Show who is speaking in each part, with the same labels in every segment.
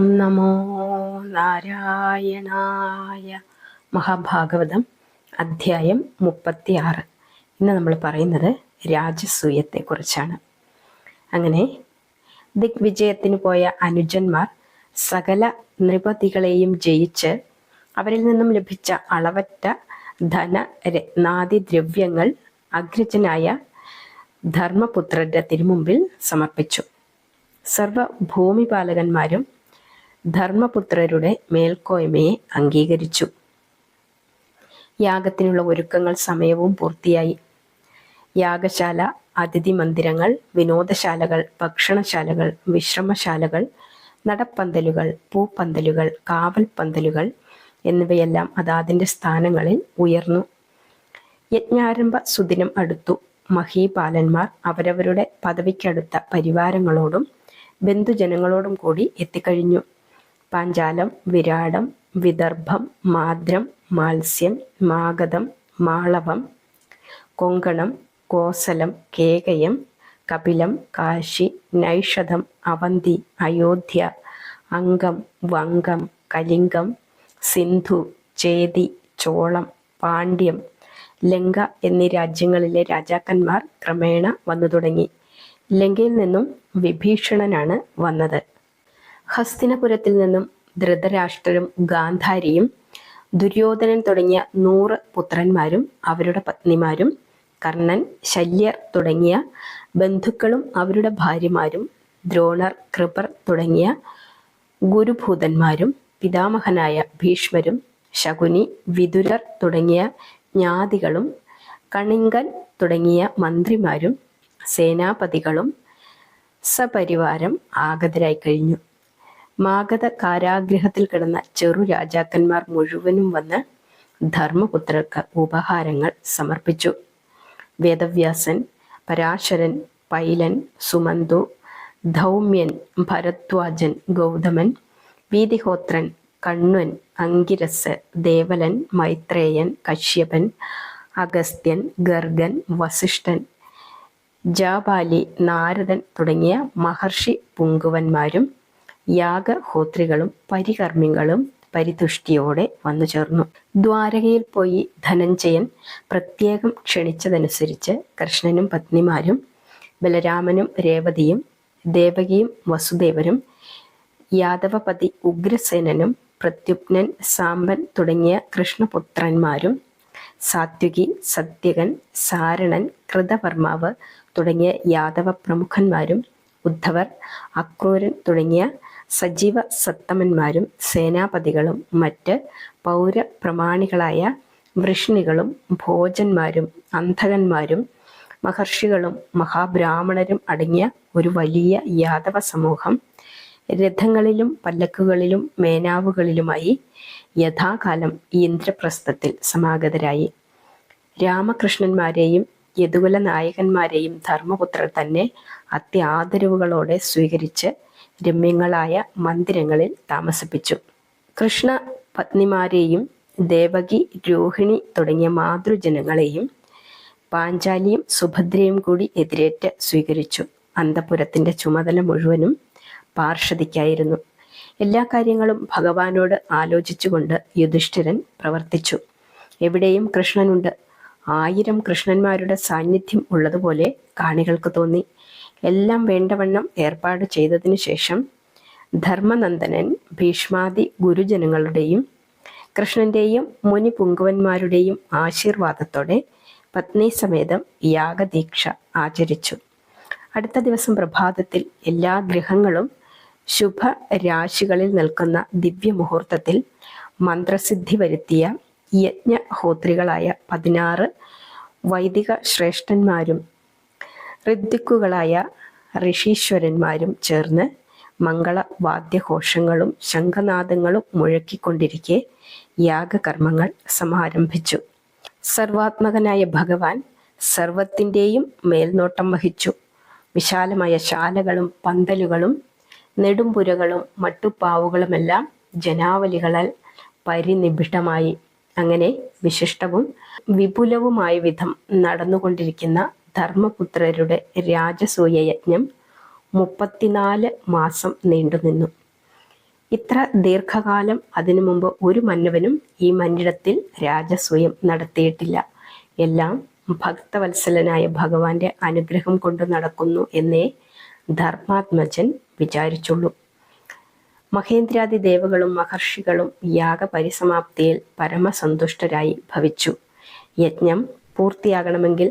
Speaker 1: ഓം നമോ നാരായണായ മഹാഭാഗവതം അധ്യായം മുപ്പത്തിയാറ്. ഇന്ന് നമ്മൾ പറയുന്നത് രാജസൂയത്തെക്കുറിച്ചാണ്. അങ്ങനെ ദിഗ്വിജയത്തിന് പോയ അനുജന്മാർ സകല നൃപതികളെയും ജയിച്ച് അവരിൽ നിന്നും ലഭിച്ച അളവറ്റ ധന രത്നാദിദ്രവ്യങ്ങൾ അഗ്രജനായ ധർമ്മപുത്രന്റെ തിരുമുമ്പിൽ സമർപ്പിച്ചു. സർവ ഭൂമിപാലകന്മാരും ധർമ്മപുത്രരുടെ മേൽക്കോയ്മയെ അംഗീകരിച്ചു. യാഗത്തിനുള്ള ഒരുക്കങ്ങൾ സമയവും പൂർത്തിയായി. യാഗശാല അതിഥി മന്ദിരങ്ങൾ വിനോദശാലകൾ ഭക്ഷണശാലകൾ വിശ്രമശാലകൾ നടപ്പന്തലുകൾ പൂപ്പന്തലുകൾ കാവൽ പന്തലുകൾ എന്നിവയെല്ലാം അതാതിന്റെ സ്ഥാനങ്ങളിൽ ഉയർന്നു. യജ്ഞാരംഭ സുദിനം അടുത്തു. മഹീപാലന്മാർ അവരവരുടെ പദവിക്കടുത്ത പരിവാരങ്ങളോടും ബന്ധുജനങ്ങളോടും കൂടി എത്തിക്കഴിഞ്ഞു. പാഞ്ചാലം വിരാടം വിദർഭം മാദ്രം മാത്സ്യം മാഗധം മാളവം കൊങ്കണം കോസലം കേകയം കപിലം കാശി നൈഷധം അവന്തി അയോധ്യ അംഗം വങ്കം കലിംഗം സിന്ധു ചേതി ചോളം പാണ്ഡ്യം ലങ്ക എന്നീ രാജ്യങ്ങളിലെ രാജാക്കന്മാർ ക്രമേണ വന്നു തുടങ്ങി ലങ്കയിൽ നിന്നും വിഭീഷണനാണ് വന്നത്. ഹസ്തിനപുരത്തിൽ നിന്നും ധൃതരാഷ്ട്രരും ഗാന്ധാരിയും ദുര്യോധനൻ തുടങ്ങിയ നൂറ് പുത്രന്മാരും അവരുടെ പത്നിമാരും കർണൻ ശല്യർ തുടങ്ങിയ ബന്ധുക്കളും അവരുടെ ഭാര്യമാരും ദ്രോണർ കൃപർ തുടങ്ങിയ ഗുരുഭൂതന്മാരും പിതാമഹനായ ഭീഷ്മരും ശകുനി വിതുരർ തുടങ്ങിയ ജ്ഞാതികളും കണിങ്കൻ തുടങ്ങിയ മന്ത്രിമാരും സേനാപതികളും സപരിവാരം ആഗതരായി കഴിഞ്ഞു. മാഗധ കാരാഗ്രഹത്തിൽ കിടന്ന ചെറു രാജാക്കന്മാർ മുഴുവനും വന്ന് ധർമ്മപുത്രർക്ക് ഉപഹാരങ്ങൾ സമർപ്പിച്ചു. വേദവ്യാസൻ പരാശരൻ പൈലൻ സുമന്തു ധൗമ്യൻ ഭരദ്വാജൻ ഗൗതമൻ വീതിഹോത്രൻ കണ്വൻ അങ്കിരസ് ദേവലൻ മൈത്രേയൻ കശ്യപൻ അഗസ്ത്യൻ ഗർഗൻ വസിഷ്ഠൻ ജാബാലി നാരദൻ തുടങ്ങിയ മഹർഷി പുങ്കുവന്മാരും യാഗഹോത്രികളും പരികർമ്മികളും പരിതുഷ്ടിയോടെ വന്നു ചേർന്നു. ദ്വാരകയിൽ പോയി ധനഞ്ജയൻ പ്രത്യേകം ക്ഷണിച്ചതനുസരിച്ച് കൃഷ്ണനും പത്നിമാരും ബലരാമനും രേവതിയും ദേവകിയും വസുദേവനും യാദവപതി ഉഗ്രസേനനും പ്രത്യുപ്നൻ സാമ്പൻ തുടങ്ങിയ കൃഷ്ണപുത്രന്മാരും സാത്വികി സത്യകൻ സാരണൻ കൃതവർമാവ് തുടങ്ങിയ യാദവ പ്രമുഖന്മാരും ഉദ്ധവർ അക്രൂരൻ തുടങ്ങിയ സജീവ സത്തമന്മാരും സേനാപതികളും മറ്റ് പൗരപ്രമാണികളായ വൃഷ്ണികളും ഭോജന്മാരും അന്ധകന്മാരും മഹർഷികളും മഹാബ്രാഹ്മണരും അടങ്ങിയ ഒരു വലിയ യാദവ സമൂഹം രഥങ്ങളിലും പല്ലക്കുകളിലും മേനാവുകളിലുമായി യഥാകാലം ഇന്ദ്രപ്രസ്ഥത്തിൽ സമാഗതരായി. രാമകൃഷ്ണന്മാരെയും യദുകുല നായകന്മാരെയും ധർമ്മപുത്രർ തന്നെ അത്യാദരവുകളോടെ സ്വീകരിച്ച് രമ്യങ്ങളായ മന്ദിരങ്ങളിൽ താമസിപ്പിച്ചു. കൃഷ്ണ പത്നിമാരെയും ദേവകി രോഹിണി തുടങ്ങിയ മാതൃജനങ്ങളെയും പാഞ്ചാലിയും സുഭദ്രയും കൂടി എതിരേറ്റ് സ്വീകരിച്ചു. അന്തപുരത്തിന്റെ ചുമതല മുഴുവനും പാർഷദിക്കായിരുന്നു. എല്ലാ കാര്യങ്ങളും ഭഗവാനോട് ആലോചിച്ചുകൊണ്ട് യുധിഷ്ഠിരൻ പ്രവർത്തിച്ചു. എവിടെയും കൃഷ്ണനുണ്ട്. ആയിരം കൃഷ്ണന്മാരുടെ സാന്നിധ്യം ഉള്ളതുപോലെ കാണികൾക്ക് തോന്നി. എല്ലാം വേണ്ടവണ്ണം ഏർപ്പാട് ചെയ്തതിനു ശേഷം ധർമ്മനന്ദനൻ ഭീഷ്മാദി ഗുരുജനങ്ങളുടെയും കൃഷ്ണന്റെയും മുനി പുങ്കുവന്മാരുടെയും ആശീർവാദത്തോടെ പത്നി സമേതം യാഗദീക്ഷ ആചരിച്ചു. അടുത്ത ദിവസം പ്രഭാതത്തിൽ എല്ലാ ഗ്രഹങ്ങളും ശുഭരാശികളിൽ നിൽക്കുന്ന ദിവ്യമുഹൂർത്തത്തിൽ മന്ത്രസിദ്ധി വരുത്തിയ യജ്ഞഹോത്രികളായ പതിനാറ് വൈദിക ശ്രേഷ്ഠന്മാരും ഋദ്ധിക്കുകളായ ഋഷീശ്വരന്മാരും ചേർന്ന് മംഗള വാദ്യഘോഷങ്ങളും ശംഖനാദങ്ങളും മുഴക്കിക്കൊണ്ടിരിക്കെ യാഗകർമ്മങ്ങൾ സമാരംഭിച്ചു. സർവാത്മകനായ ഭഗവാൻ സർവത്തിന്റെയും മേൽനോട്ടം വഹിച്ചു. വിശാലമായ ശാലകളും പന്തലുകളും നെടുമ്പുരകളും മട്ടുപ്പാവുകളുമെല്ലാം ജനാവലികളാൽ പരിനിബിഡമായി. അങ്ങനെ വിശിഷ്ടവും വിപുലവുമായ വിധം നടന്നുകൊണ്ടിരിക്കുന്ന ധർമ്മപുത്രരുടെ രാജസൂയ യജ്ഞം മുപ്പത്തിനാല് മാസം നീണ്ടുനിന്നു. ഇത്ര ദീർഘകാലം അതിനു മുമ്പ് ഒരു മന്നവനും ഈ മന്നിടത്തിൽ രാജസൂയം നടത്തിയിട്ടില്ല. എല്ലാം ഭക്തവത്സലനായ ഭഗവാന്റെ അനുഗ്രഹം കൊണ്ട് നടക്കുന്നു എന്നേ ധർമാത്മജൻ വിചാരിച്ചുള്ളൂ. മഹേന്ദ്രാദി ദേവകളും മഹർഷികളും യാഗപരിസമാപ്തിയിൽ പരമസന്തുഷ്ടരായി ഭവിച്ചു. യജ്ഞം പൂർത്തിയാകണമെങ്കിൽ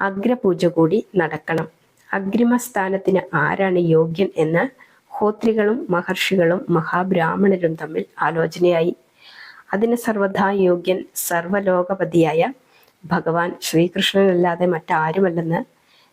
Speaker 1: അഗ്രപൂജ കൂടി നടക്കണം. അഗ്രിമസ്ഥാനത്തിന് ആരാണ് യോഗ്യൻ എന്ന് ഹോത്രികളും മഹർഷികളും മഹാബ്രാഹ്മണരും തമ്മിൽ ആലോചനയായി. അതിന് സർവഥാ യോഗ്യൻ സർവലോകപതിയായ ഭഗവാൻ ശ്രീകൃഷ്ണനല്ലാതെ മറ്റാരുമല്ലെന്ന്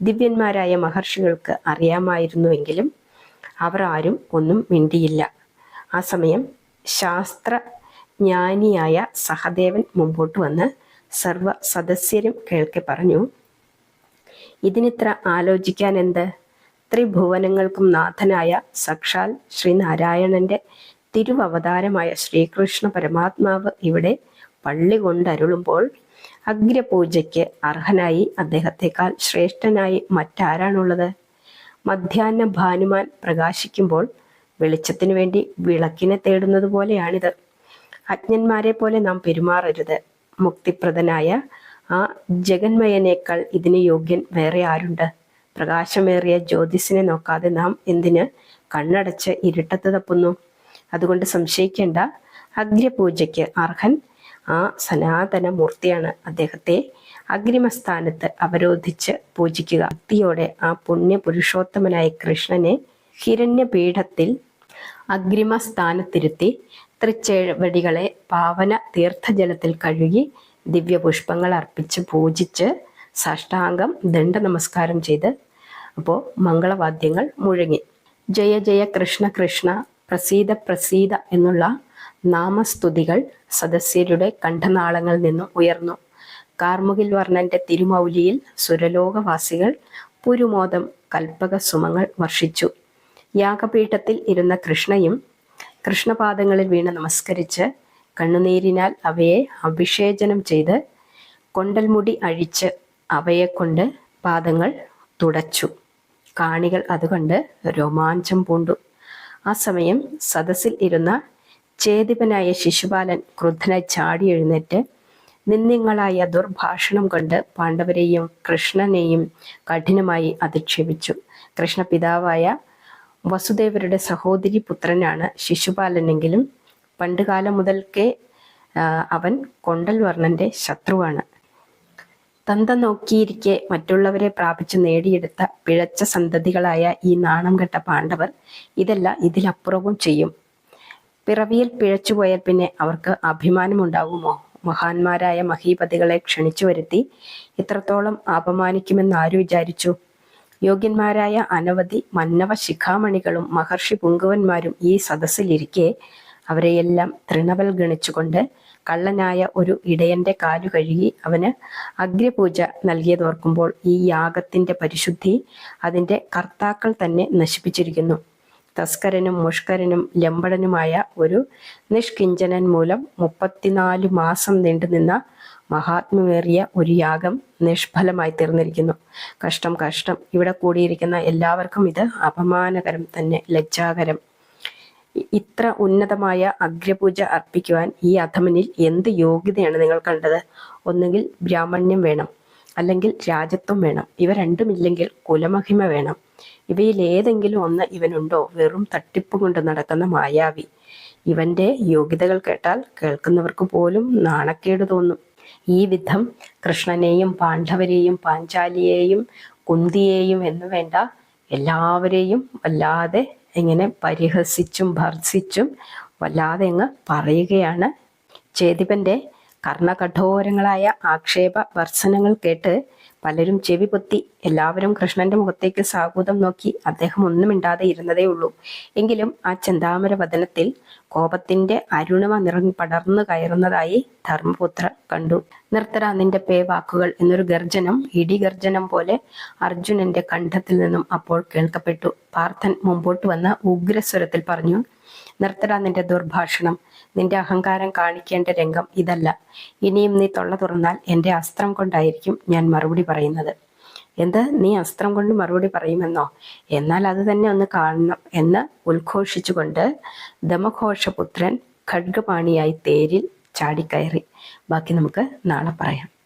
Speaker 1: ദിവ്യന്മാരായ മഹർഷികൾക്ക് അറിയാമായിരുന്നുവെങ്കിലും അവർ ആരും ഒന്നും മിണ്ടിയില്ല. ആ സമയം ശാസ്ത്രജ്ഞാനിയായ സഹദേവൻ മുമ്പോട്ട് വന്ന് സർവ സദസ്യരും കേൾക്കെ പറഞ്ഞു ഇതിനിത്ര ആലോചിക്കാൻ എന്ത് ത്രിഭുവനങ്ങൾക്കും നാഥനായ സക്ഷാൽ ശ്രീനാരായണന്റെ തിരുവവതാരമായ ശ്രീകൃഷ്ണ പരമാത്മാവ് ഇവിടെ പള്ളി കൊണ്ടരുളുമ്പോൾ അഗ്രപൂജയ്ക്ക് അർഹനായി അദ്ദേഹത്തെക്കാൾ ശ്രേഷ്ഠനായി മറ്റാരാണുള്ളത്? മധ്യാഹ്ന ഭാനുമാൻ പ്രകാശിക്കുമ്പോൾ വെളിച്ചത്തിനു വേണ്ടി വിളക്കിനെ തേടുന്നത് പോലെയാണിത്. അജ്ഞന്മാരെ പോലെ നാം പെരുമാറരുത്. മുക്തിപ്രദനായ ആ ജഗന്മയനേക്കാൾ ഇതിന് യോഗ്യൻ വേറെ ആരുണ്ട്? പ്രകാശമേറിയ ജ്യോതിസിനെ നോക്കാതെ നാം എന്തിന് കണ്ണടച്ച് ഇരുട്ടത്ത് തപ്പുന്നു? അതുകൊണ്ട് സംശയിക്കേണ്ട അഗ്രപൂജയ്ക്ക് അർഹൻ ആ സനാതന മൂർത്തിയാണ് അദ്ദേഹത്തെ അഗ്രിമസ്ഥാനത്ത് അവരോധിച്ച് പൂജിക്കുക. ഭക്തിയോടെ ആ പുണ്യ പുരുഷോത്തമനായ കൃഷ്ണനെ ഹിരണ്യപീഠത്തിൽ അഗ്രിമസ്ഥാനത്തിരുത്തി തൃച്ചേവടികളെ പാവന തീർത്ഥജലത്തിൽ കഴുകി ദിവ്യപുഷ്പങ്ങൾ അർപ്പിച്ച് പൂജിച്ച് സാഷ്ടാംഗം ദണ്ഡ നമസ്കാരം ചെയ്ത് അപ്പോൾ മംഗളവാദ്യങ്ങൾ മുഴങ്ങി. ജയ ജയ കൃഷ്ണ കൃഷ്ണ പ്രസീത പ്രസീത എന്നുള്ള നാമസ്തുതികൾ സദസ്യരുടെ കണ്ഠനാളങ്ങളിൽ നിന്നും ഉയർന്നു. കാർമുകിൽ വർണന്റെ തിരുമൗലിയിൽ സുരലോകവാസികൾ പുരുമോദം കൽപ്പക സുമങ്ങൾ വർഷിച്ചു. യാഗപീഠത്തിൽ ഇരുന്ന കൃഷ്ണയും കൃഷ്ണപാദങ്ങളിൽ വീണ് നമസ്കരിച്ച് കണ്ണുനീരിനാൽ അവയെ അഭിഷേചനം ചെയ്ത് കൊണ്ടൽമുടി അഴിച്ച് അവയെ കൊണ്ട് പാദങ്ങൾ തുടച്ചു. കാണികൾ അതുകൊണ്ട് രോമാഞ്ചം പൂണ്ടു. ആ സമയം സദസ്സിൽ ഇരുന്ന ചേതിപനായ ശിശുപാലൻ ക്രുദ്ധനായി ചാടി എഴുന്നേറ്റ് നിന്ദ്യങ്ങളായ ദുർഭാഷണം കൊണ്ട് പാണ്ഡവരെയും കൃഷ്ണനെയും കഠിനമായി അധിക്ഷേപിച്ചു. കൃഷ്ണ പിതാവായ വസുദേവരുടെ സഹോദരി പുത്രനാണ് ശിശുപാലനെങ്കിലും പണ്ടുകാലം മുതൽക്കേ അവൻ കൊണ്ടൽ വർണന്റെ ശത്രുവാണ്. തന്ത നോക്കിയിരിക്കെ മറ്റുള്ളവരെ പ്രാപിച്ചു നേടിയെടുത്ത പിഴച്ച സന്തതികളായ ഈ നാണം കെട്ട പാണ്ഡവർ ഇതല്ല ഇതിലപ്പുറവും ചെയ്യും. പിറവിയിൽ പിഴച്ചുപോയാൽ പിന്നെ അവർക്ക് അഭിമാനമുണ്ടാകുമോ മഹാന്മാരായ മഹീപതികളെ ക്ഷണിച്ചു വരുത്തി ഇത്രത്തോളം അപമാനിക്കുമെന്ന് ആര് വിചാരിച്ചു? യോഗ്യന്മാരായ അനവധി മന്നവ ശിഖാമണികളും മഹർഷി പുങ്കുവന്മാരും ഈ സദസ്സിലിരിക്കെ അവരെയെല്ലാം തൃണവൽ ഗണിച്ചുകൊണ്ട് കള്ളനായ ഒരു ഇടയന്റെ കാലു കഴുകി അവന് അഗ്രപൂജ നൽകിയതോർക്കുമ്പോൾ ഈ യാഗത്തിന്റെ പരിശുദ്ധി അതിന്റെ കർത്താക്കൾ തന്നെ നശിപ്പിച്ചിരിക്കുന്നു. തസ്കരനും മുഷ്കരനും ലംബടനുമായ ഒരു നിഷ്കിഞ്ചനൻ മൂലം മുപ്പത്തിനാല് മാസം നീണ്ടുനിന്ന മഹാത്മ്യമേറിയ ഒരു യാഗം നിഷ്ഫലമായി തീർന്നിരിക്കുന്നു. കഷ്ടം കഷ്ടം. ഇവിടെ കൂടിയിരിക്കുന്ന എല്ലാവർക്കും ഇത് അപമാനകരം തന്നെ ലജ്ജാകരം. ഇത്ര ഉന്നതമായ അഗ്രപൂജ അർപ്പിക്കുവാൻ ഈ അധമനിൽ എന്ത് യോഗ്യതയാണ് നിങ്ങൾ കണ്ടത്? ഒന്നുകിൽ ബ്രാഹ്മണ്യം വേണം അല്ലെങ്കിൽ രാജത്വം വേണം. ഇവ രണ്ടുമില്ലെങ്കിൽ കുലമഹിമ വേണം. ഇവയിൽ ഏതെങ്കിലും ഒന്ന് ഇവനുണ്ടോ? വെറും തട്ടിപ്പ് കൊണ്ട് നടക്കുന്ന മായാവി. ഇവന്റെ യോഗ്യതകൾ കേട്ടാൽ കേൾക്കുന്നവർക്ക് പോലും നാണക്കേട് തോന്നും. ഈ വിധം കൃഷ്ണനെയും പാണ്ഡവരെയും പാഞ്ചാലിയെയും കുന്തിയെയും എന്ന് വേണ്ട എല്ലാവരെയും വല്ലാതെ ഇങ്ങനെ പരിഹസിച്ചും ഭർസിച്ചും വല്ലാതെ അങ്ങ് പറയുകയാണ്. ചേതിപ്പന്റെ കർണകഠോരങ്ങളായ ആക്ഷേപ വർസനങ്ങൾ കേട്ട് പലരും ചെവി പൊത്തി എല്ലാവരും കൃഷ്ണന്റെ മുഖത്തേക്ക് സാഹൂതം നോക്കി അദ്ദേഹം ഒന്നും മിണ്ടാതെ ഇരുന്നതേ ഉള്ളൂ. എങ്കിലും ആ ചെന്താമര വദനത്തിൽ കോപത്തിന്റെ അരുണിമ നിറം പടർന്നു കയറുന്നതായി ധർമ്മപുത്ര കണ്ടു. നിർത്തര നിന്റെ പേ വാക്കുകൾ എന്നൊരു ഗർജനം ഇടിഗർജനം പോലെ അർജുനന്റെ കണ്ഠത്തിൽ നിന്നും അപ്പോൾ കേൾക്കപ്പെട്ടു. പാർത്ഥൻ മുമ്പോട്ട് വന്ന ഉഗ്രസ്വരത്തിൽ പറഞ്ഞു നിർത്തട നിന്റെ ദുർഭാഷണം. നിന്റെ അഹങ്കാരം കാണിക്കേണ്ട രംഗം ഇതല്ല. ഇനിയും നീ തൊള്ള തുറന്നാൽ എന്റെ അസ്ത്രം കൊണ്ടായിരിക്കും ഞാൻ മറുപടി പറയുന്നത്. എന്ത്? നീ അസ്ത്രം കൊണ്ട് മറുപടി പറയുമെന്നോ? എന്നാൽ അത് തന്നെ ഒന്ന് കാണണം എന്ന് ഉദ്ഘോഷിച്ചുകൊണ്ട് ദമഘോഷപുത്രൻ ഖഡ്ഗപാണിയായി തേരിൽ ചാടിക്കയറി. ബാക്കി നമുക്ക് നാളെ പറയാം.